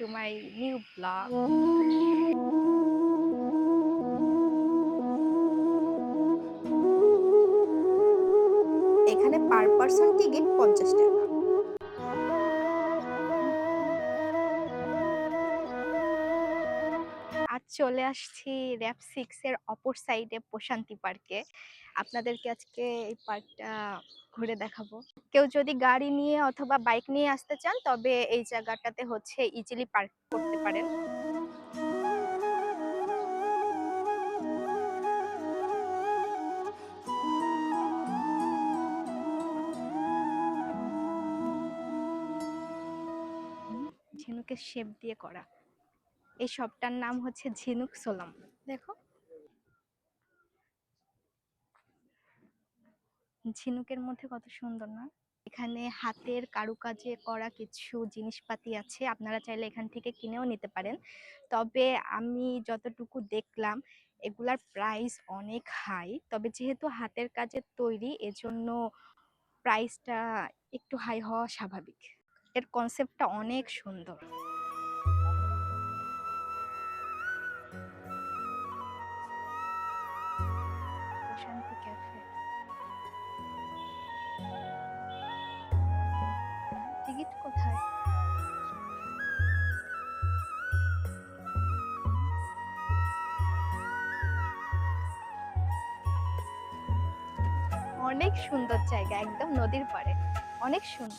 To my new blog এখানে per person ticket পঞ্চাশ টাকা। আজ চলে আসছি র্যাপ সিক্স এর অপর সাইডে প্রশান্তি পার্কে আপনাদেরকে আজকে এই পার্কটা ঘুরে দেখাবো। কেউ যদি গাড়ি নিয়ে অথবা বাইক নিয়ে আসতে চান, তবে এই জায়গাটাতে হচ্ছে ইজিলি পার্ক করতে পারেন। ঝিনুকের শেপ দিয়ে করা। এই শপটার নাম হচ্ছে ঝিনুক সোলাম। দেখো। ঝিনুকের মধ্যে কত সুন্দর না? এখানে হাতের কারুকাজে করা কিছু জিনিসপাতি আছে, আপনারা চাইলে এখান থেকে কিনেও নিতে পারেন। তবে আমি যতটুকু দেখলাম, এগুলার প্রাইস অনেক হাই তবে যেহেতু হাতের কাজের তৈরি, এজন্য প্রাইসটা একটু হাই হওয়া স্বাভাবিক। এর কনসেপ্টটা অনেক সুন্দর। অনেক সুন্দর জায়গা, একদম নদীর পাড়ে। অনেক সুন্দর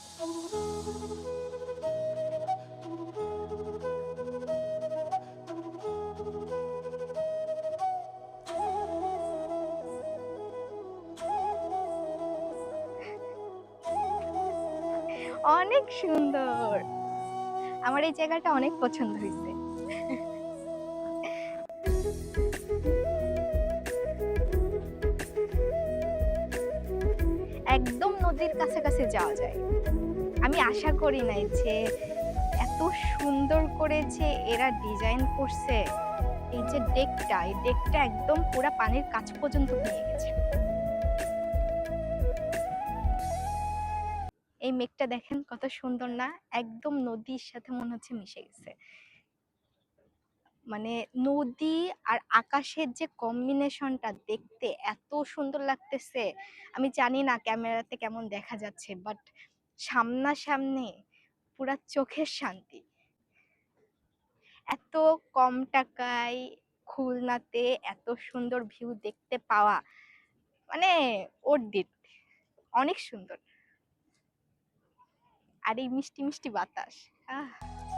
অনেক সুন্দর। আমার এই জায়গাটা অনেক পছন্দ হয়েছে। নদীর কাছাকাছি যাওয়া যায়। আমি আশা করি নাই যে এত সুন্দর করে যে এরা ডিজাইন করছে, এই যে ডেকটা, এই ডেকটা একদম পুরো পানির কাছ পর্যন্ত নিয়ে গেছে। এই মেঘটা দেখেন কত সুন্দর না, একদম নদীর সাথে মনে হচ্ছে মিশে গেছে। মানে নদী আর আকাশের যে কম্বিনেশনটা দেখতে এত সুন্দর লাগতেছে। আমি জানি না ক্যামেরাতে কেমন দেখা যাচ্ছে বাট সামনাসামনি পুরা চোখের শান্তি। এত কম টাকায় খুলনাতে এত সুন্দর ভিউ দেখতে পাওয়া মানে ওর দিক অনেক সুন্দর। আর এই মিষ্টি মিষ্টি বাতাস, আহ।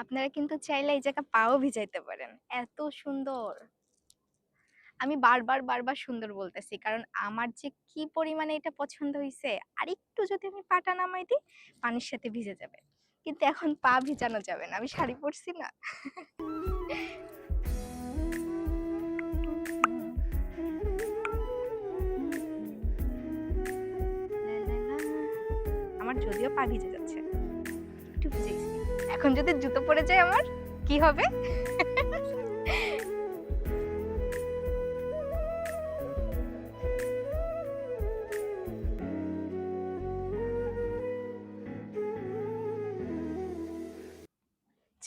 আপনারা কিন্তু চাইলে এই জায়গা পাও ভিজাইতে পারেন। এত সুন্দর। আমি বারবার বারবার সুন্দর বলতেছি। কারণ আমার যে কি পরিমাণে এটা পছন্দ হয়েছে আর একটু যদি আমি পাটা নামাই দিই পানির সাথে ভিজে যাবে। কিন্তু এখন পা ভিজানো যাবে না, আমি শাড়ি পরছি না। আমার যদিও পা ভিজে যাচ্ছে এখন যদি জুতো পরে যায় আমার, কি হবে?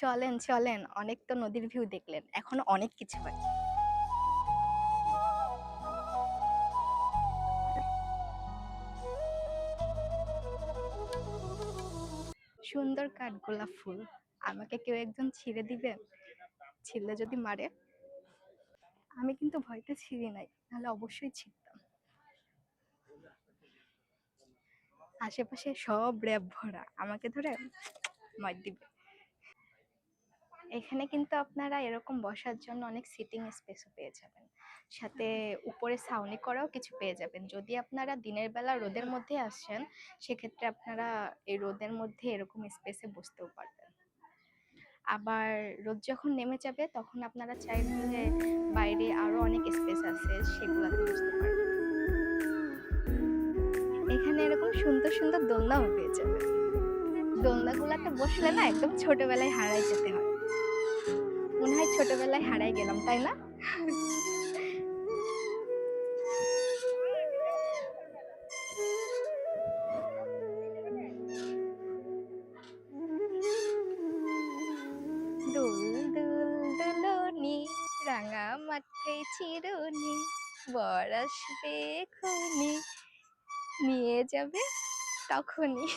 চলেন চলেন, অনেক তো নদীর ভিউ দেখলেন, এখনও অনেক কিছু বাকি সুন্দর কাঠগোলাপ ফুল, আমাকে কেউ একজন ছিঁড়ে দিবে? ছিঁড়লে যদি মারে? আমি কিন্তু ভয়তে ছিঁড়ি নাই, নাহলে অবশ্যই ছিঁড়তাম। আশেপাশে সব র্যাব ভরা, আমাকে ধরে মার দিবে। এখানে কিন্তু আপনারা এরকম বসার জন্য অনেক সিটিং স্পেসও পেয়ে যাবেন। সাথে উপরে ছাউনি করাও কিছু পেয়ে যাবেন। যদি আপনারা দিনের বেলা রোদের মধ্যে আসেন সেক্ষেত্রে আপনারা এই রোদের মধ্যে এরকম স্পেসে বসতেও পারবেন। আবার রোদ যখন নেমে যাবে তখন আপনারা চাইলে বাইরে আরও অনেক স্পেস আছে সেগুলোতে বসতে পারবেন। এখানে এরকম সুন্দর সুন্দর দোলনাও পেয়ে যাবেন। দোলনাগুলাতে বসলে না একদম ছোটবেলায় হারাই যেতে হয়। ছোটবেলায় হারাই গেলাম তাই না? রাঙা মাথায় চিরুনি বর আসবে নিয়ে যাবে তখনই।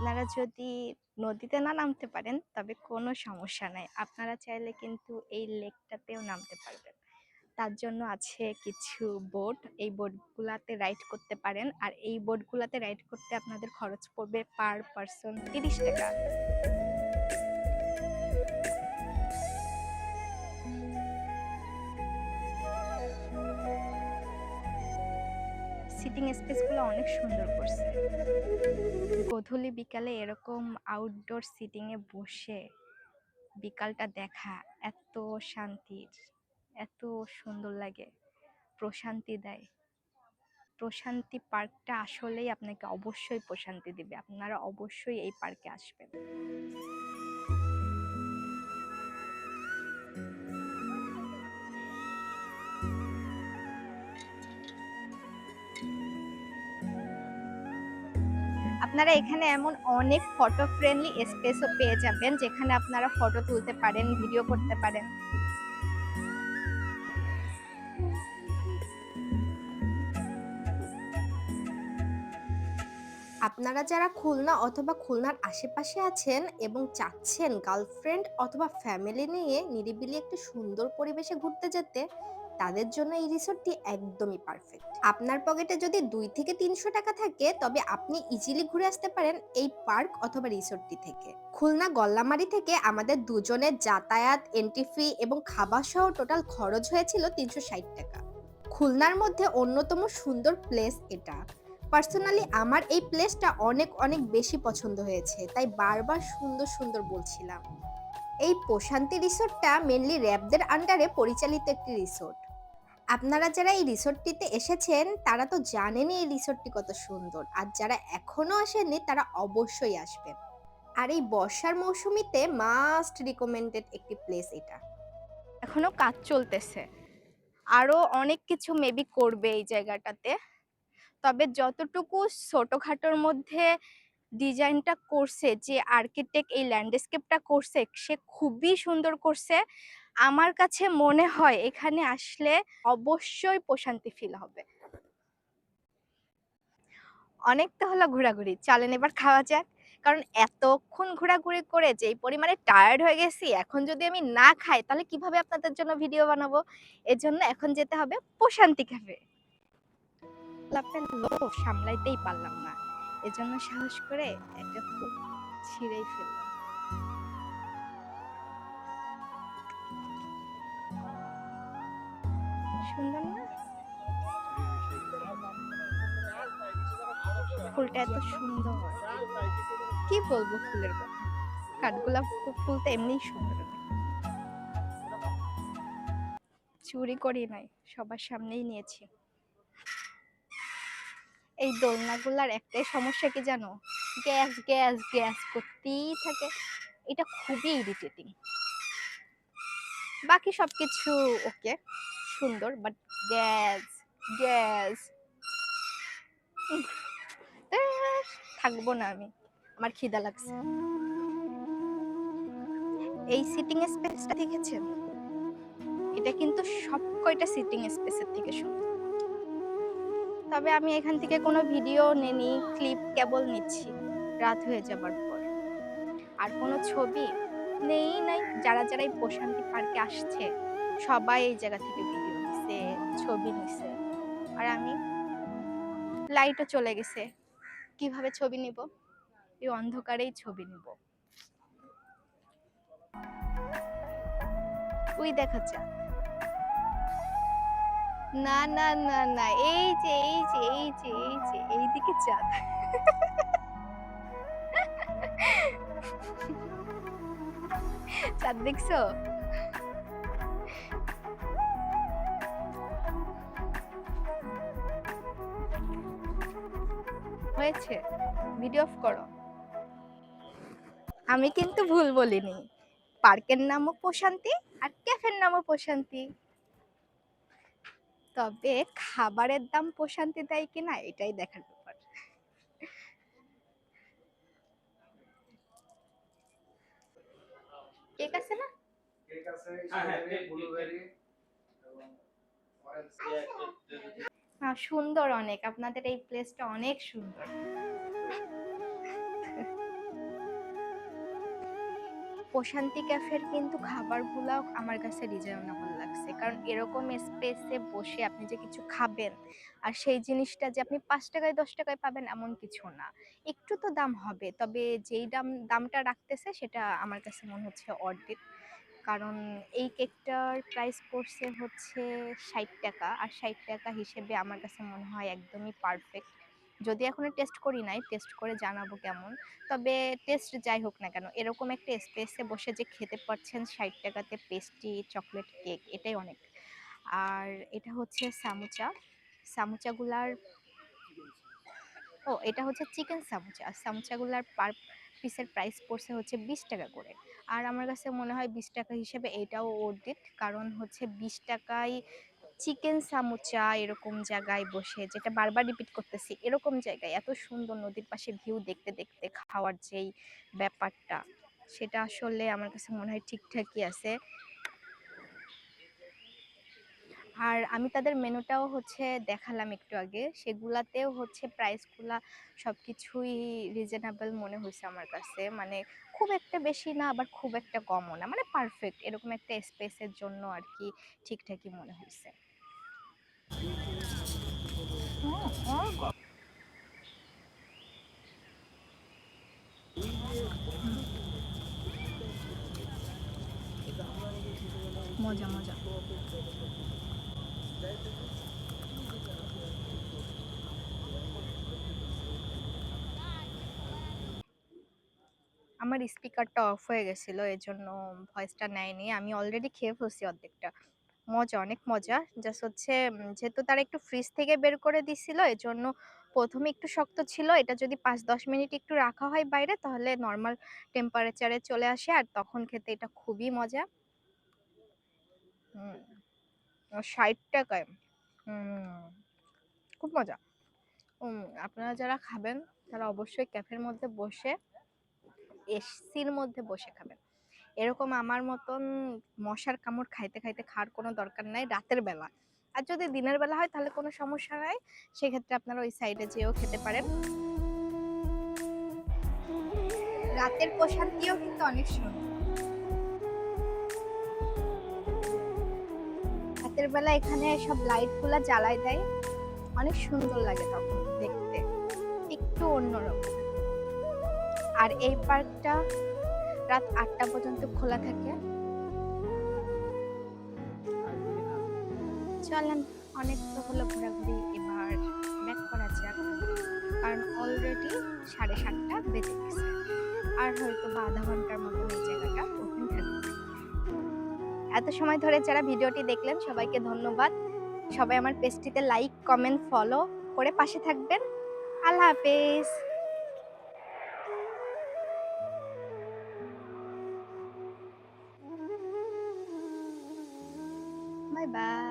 আপনারা যদি নদীতে না নামতে পারেন, তবে কোনো সমস্যা নাই। আপনারা চাইলে কিন্তু এই লেকটাতেও নামতে পারবেন। তার জন্য আছে কিছু বোট। এই বোটগুলাতে রাইড করতে পারেন। আর এই বোটগুলাতে রাইড করতে আপনাদের খরচ পড়বে পার পারসন তিরিশ টাকা। সিটিং স্পেসগুলো অনেক সুন্দর করছে। গধূলি বিকালে এরকম আউটডোর সিটিংয়ে বসে বিকালটা দেখা এত শান্তির, এত সুন্দর লাগে, প্রশান্তি দেয়। প্রশান্তি পার্কটা আসলেই আপনাকে অবশ্যই প্রশান্তি দিবে। আপনারা অবশ্যই এই পার্কে আসবেন। আপনারা এখানে এমন অনেক ফটো ফ্রেন্ডলি স্পেসও পেয়ে যাবেন, যেখানে আপনারা ফটো তুলতে পারেন ভিডিও করতে পারেন। আপনারা যারা খুলনা অথবা খুলনার আশেপাশে আছেন এবং চাচ্ছেন গার্লফ্রেন্ড অথবা ফ্যামিলি নিয়ে নিরিবিলি একটি সুন্দর পরিবেশে ঘুরতে যেতে তাদের জন্য এই রিসোর্টটি একদমই পারফেক্ট আপনার পকেটে যদি দুই থেকে তিনশো টাকা থাকে, তবে আপনি ইজিলি ঘুরে আসতে পারেন এই পার্ক অথবা রিসোর্টটি থেকে। খুলনা গল্লামারি থেকে আমাদের দুজনের যাতায়াত এন্ট্রি ফি এবং খাবার সহ টোটাল খরচ হয়েছিল তিনশো ষাট টাকা। খুলনার মধ্যে অন্যতম সুন্দর প্লেস এটা। পার্সোনালি আমার এই প্লেসটা অনেক অনেক বেশি পছন্দ হয়েছে, তাই বারবার সুন্দর সুন্দর বলছিলাম। এই প্রশান্তি রিসোর্টটা মেনলি র্যাবদের আন্ডারে পরিচালিত একটি রিসোর্ট। আপনারা যারা এই রিসোর্টটিতে এসেছেন, তারা তো জানেনই এই রিসোর্টটি কত সুন্দর। আর যারা এখনও আসেননি, তারা অবশ্যই আসবেন। আর এই বর্ষার মৌসুমিতে মাস্ট রিকমেন্ডেড একটি প্লেস এটা। এখনও কাজ চলতেছে। আরও অনেক কিছু মেবি করবে এই জায়গাটাতে। তবে যতটুকু ছোটখাটোর মধ্যে ডিজাইনটা করছে, যে আর্কিটেক্ট এই ল্যান্ডস্কেপটা করছে, সে খুবই সুন্দর করছে। আমার কাছে মনে হয় এখানে আসলে অবশ্যই প্রশান্তি ফিল হবে। অনেক হলো ঘোরাঘুরি। চলেন এবার খাওয়া যাক। কারণ এতক্ষণ ঘোরাঘুরি করে যেই পরিমাণে টায়ার্ড হয়ে গেছি, এখন যদি আমি না খাই, তাহলে কীভাবে আপনাদের জন্য ভিডিও বানাবো? এর জন্য এখন যেতে হবে প্রশান্তি আপনার লোভ সামলাইতেই পারলাম না। এজন্য সাহস করে একটা খুব ছিঁড়েই ফেললাম। সুন্দর না? ফুলটা এত সুন্দর। কি বলব ফুলের কাঠগোলাপ ফুল তো এমনিই সুন্দর। চুরি করি নাই, সবার সামনেই নিয়েছি। এই দোলনাগুলার একটাই সমস্যা কি জানো? গ্যাস গ্যাস গ্যাস করতেই থাকে। এটা খুবই ইরিটেটিং বাকি সবকিছু ওকে সুন্দর বাট গ্যাস গ্যাস থাকব না আমি, আমার খিদা লাগছে। এই সিটিং স্পেসটা দেখেছেন? এটা কিন্তু সব কয়টা সিটিং স্পেসের থেকে সুন্দর। তবে আমি এখান থেকে কোনো ভিডিও নেনি ক্লিপ কেবল নিচ্ছি, রাত হয়ে যাবার পর। আর কোনো ছবি নেই নাই, যারা যারা এই প্রশান্তি পার্কে আসছে, সবাই এই জায়গা থেকে ছবি নিছে। আর আমি লাইটও চলে গেছে। কীভাবে ছবি নিব? এই অন্ধকারেই ছবি নিব। ওই দেখা না না না না, এই যে এই যে এই যে এই যে, এইদিকে চাঁদ চাঁদ দেখছ? হয়েছে ভিডিও অফ করো আমি কিন্তু ভুল বলিনি পার্কের নামও প্রশান্তি আর ক্যাফের নামও প্রশান্তি তবে খাবারের দাম প্রশান্তি দেয় কিনা এটাই দেখার ব্যাপার কেক আছে না কেক আছে হ্যাঁ, হ্যাঁ, ব্লুবেরি এবং হ্যাঁ সুন্দর অনেক। আপনাদের এই প্লেসটা অনেক সুন্দর। প্রশান্তি ক্যাফের কিন্তু খাবারগুলো আমার কাছে রিজনেবল লাগছে। কারণ এরকম স্পেসে বসে আপনি যে কিছু খাবেন, আর সেই জিনিসটা যে আপনি পাঁচ টাকায়, দশ টাকায় পাবেন এমন কিছু না। একটু তো দাম হবে, তবে যেই দাম, দামটা রাখতেছে সেটা আমার কাছে মনে হচ্ছে অর্ধেক। কারণ এই কেকটার প্রাইস পড়ছে হচ্ছে ষাট টাকা। আর ষাট টাকা হিসেবে আমার কাছে মনে হয় একদমই পারফেক্ট যদি এখনও টেস্ট করি নাই টেস্ট করে জানাব কেমন। তবে টেস্ট যাই হোক না কেন, এরকম একটা স্পেসে বসে যে খেতে পারছেন ষাট টাকাতে পেস্ট্রি চকলেট কেক এটাই অনেক। আর এটা হচ্ছে সামুচা। সামুচাগুলার ও, এটা হচ্ছে চিকেন সামুচা। আর সামুচাগুলার পার পিসের প্রাইস পড়ছে হচ্ছে বিশ টাকা করে। আর আমার কাছে মনে হয় বিশ টাকা হিসেবে এটাও অর্ডিট কারণ হচ্ছে বিশ টাকায় চিকেন সামুচা এরকম জায়গায় বসে, যেটা বারবার রিপিট করতেছি, এরকম জায়গায় এত সুন্দর নদীর পাশে ভিউ দেখতে দেখতে খাওয়ার যেই ব্যাপারটা, সেটা আসলে আমার কাছে মনে হয় ঠিকঠাকই আছে। আর আমি তাদের মেনুটাও হচ্ছে দেখালাম একটু আগে। সেগুলাতেও হচ্ছে প্রাইসগুলা সব কিছুই রিজনেবল মনে হয়েছে আমার কাছে। মানে খুব একটা বেশি না, আবার খুব একটা কমও না। মানে পারফেক্ট এরকম একটা স্পেসের জন্য আর কি ঠিকঠাকই মনে হয়েছে মজা মজা। আমার স্পিকারটা অফ হয়ে গেছিল এর জন্য ভয়েসটা নেয়নি। আমি অলরেডি খেয়ে ফেলছি অর্ধেকটা। মজা, অনেক মজা। জাস্ট হচ্ছে যেহেতু তারা একটু ফ্রিজ থেকে বের করে দিছিল এর জন্য প্রথমে একটু শক্ত ছিল। এটা যদি পাঁচ দশ মিনিট একটু রাখা হয় বাইরে, তাহলে নর্মাল টেম্পারেচারে চলে আসে, আর তখন খেতে এটা খুবই মজা। হুম। ষাট টাকায়। খুব মজা। আপনারা যারা খাবেন, তারা অবশ্যই ক্যাফের মধ্যে বসে, এসির মধ্যে বসে খাবেন। এরকম আমার মতন মশার কামড় খাইতে খাইতে খাওয়ার কোনো দরকার নাই রাতের বেলা। আর যদি দিনের বেলা হয় তাহলে কোনো সমস্যা নাই, সেক্ষেত্রে আপনারা ওই সাইডে যেয়েও খেতে পারেন। রাতের প্রশান্তিও কিন্তু অনেক সুন্দর। বেলা এখানে সব লাইটগুলা জ্বালাই দেয়। অনেক সুন্দর লাগে তখন দেখতে। একটু অন্যরকম। আর এই পার্কটা রাত আটটা পর্যন্ত খোলা থাকে। চলেন, অনেক তো হলো ঘোরাঘুরি। এবার ব্যাক করা যাক। কারণ অলরেডি সাড়ে সাতটা বেজে গেছে। আর হয়তো বা আধা ঘণ্টার মতন এই জায়গাটা এত সময় ধরে যারা ভিডিওটি দেখলেন, সবাইকে ধন্যবাদ। সবাই আমার পেজটিতে লাইক কমেন্ট ফলো করে পাশে থাকবেন। আল্লাহ হাফেজ। Bye bye